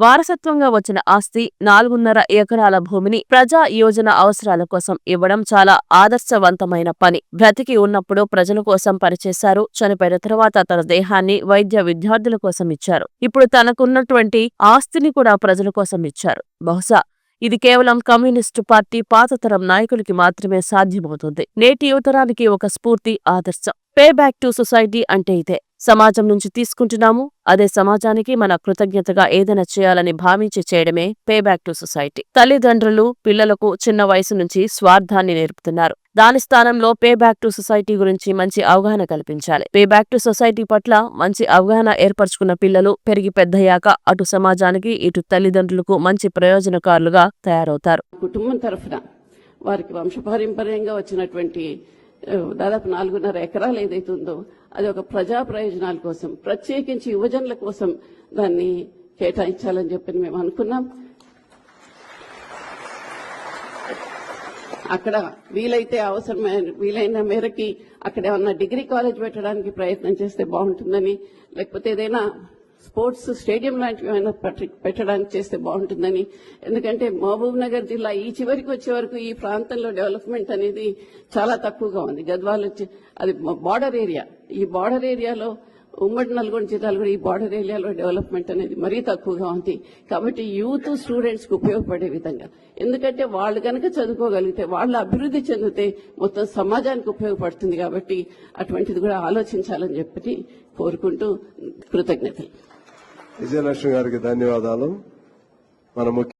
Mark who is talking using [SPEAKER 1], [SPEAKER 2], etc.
[SPEAKER 1] వారసత్వంగా వచ్చిన ఆస్తి నాలుగున్నర ఎకరాల భూమిని ప్రజా యోజన అవసరాల కోసం ఇవ్వడం చాలా ఆదర్శవంతమైన పని. బ్రతికి ఉన్నప్పుడు ప్రజల కోసం పనిచేశారు చనిపోయిన తర్వాత తన దేహాన్ని వైద్య విద్యార్థుల కోసం ఇచ్చారు. ఇప్పుడు తనకున్నటువంటి ఆస్తిని కూడా ప్రజల కోసం ఇచ్చారు. బహుశా ఇది కేవలం కమ్యూనిస్టు పార్టీ పాతతరం నాయకులకి మాత్రమే సాధ్యమవుతుంది. నేటి యువతరానికి ఒక స్ఫూర్తి ఆదర్శం. పే బ్యాక్ టు సొసైటీ అంటే ఇదే. సమాజం నుంచి తీసుకుంటున్నాము. అదే సమాజానికి మన కృతజ్ఞతగా ఏదైనా చేయాలని భావించి చేయడమే పే బ్యాక్ టు సొసైటీ తల్లిదండ్రులు పిల్లలకు చిన్న వయసు నుంచి స్వార్థాన్ని నేర్పుతున్నారు. దాని స్థానంలో పే బ్యాక్ టు సొసైటీ గురించి మంచి అవగాహన కల్పించాలి. పే బ్యాక్ టు సొసైటీ పట్ల మంచి అవగాహన ఏర్పరచుకున్న పిల్లలు పెరిగి పెద్దయ్యాక అటు సమాజానికి ఇటు తల్లిదండ్రులకు మంచి ప్రయోజనకారులుగా తయారవుతారు.
[SPEAKER 2] కుటుంబం తరఫున వారికి వంశపారంపర్యంగా వచ్చినటువంటి దాదాపు నాలుగున్నర ఎకరాలు ఏదైతే ఉందో అది ఒక ప్రజా ప్రయోజనాల కోసం ప్రత్యేకించి యువజనుల కోసం దాన్ని కేటాయించాలని చెప్పి మేము అనుకున్నాం. అక్కడ వీలైతే అవసరమైన వీలైన మేరకి అక్కడ ఏమన్నా డిగ్రీ కాలేజ్ పెట్టడానికి ప్రయత్నం చేస్తే బాగుంటుందని లేకపోతే ఏదైనా స్పోర్ట్స్ స్టేడియం లాంటివి ఏమైనా పెట్టడానికి చేస్తే బాగుంటుందని. ఎందుకంటే మహబూబ్ నగర్ జిల్లా ఈ చివరికి వచ్చే వరకు ఈ ప్రాంతంలో డెవలప్మెంట్ అనేది చాలా తక్కువగా ఉంది. గద్వాల్ అది బార్డర్ ఏరియా. ఈ బార్డర్ ఏరియాలో ఉమ్మడి నల్గొండ జిల్లాలో కూడా ఈ బార్డర్ ఏరియాలో డెవలప్మెంట్ అనేది మరీ తక్కువగా ఉంది. కాబట్టి యూత్ స్టూడెంట్స్కి ఉపయోగపడే విధంగా. ఎందుకంటే వాళ్ళు కనుక చదువుకోగలిగితే వాళ్ళు అభివృద్ధి చెందితే మొత్తం సమాజానికి ఉపయోగపడుతుంది కాబట్టి అటువంటిది కూడా ఆలోచించాలని చెప్పి కోరుకుంటూ కృతజ్ఞతలు.
[SPEAKER 3] విజయలక్ష్మి గారికి ధన్యవాదాలు. మన ముఖ్య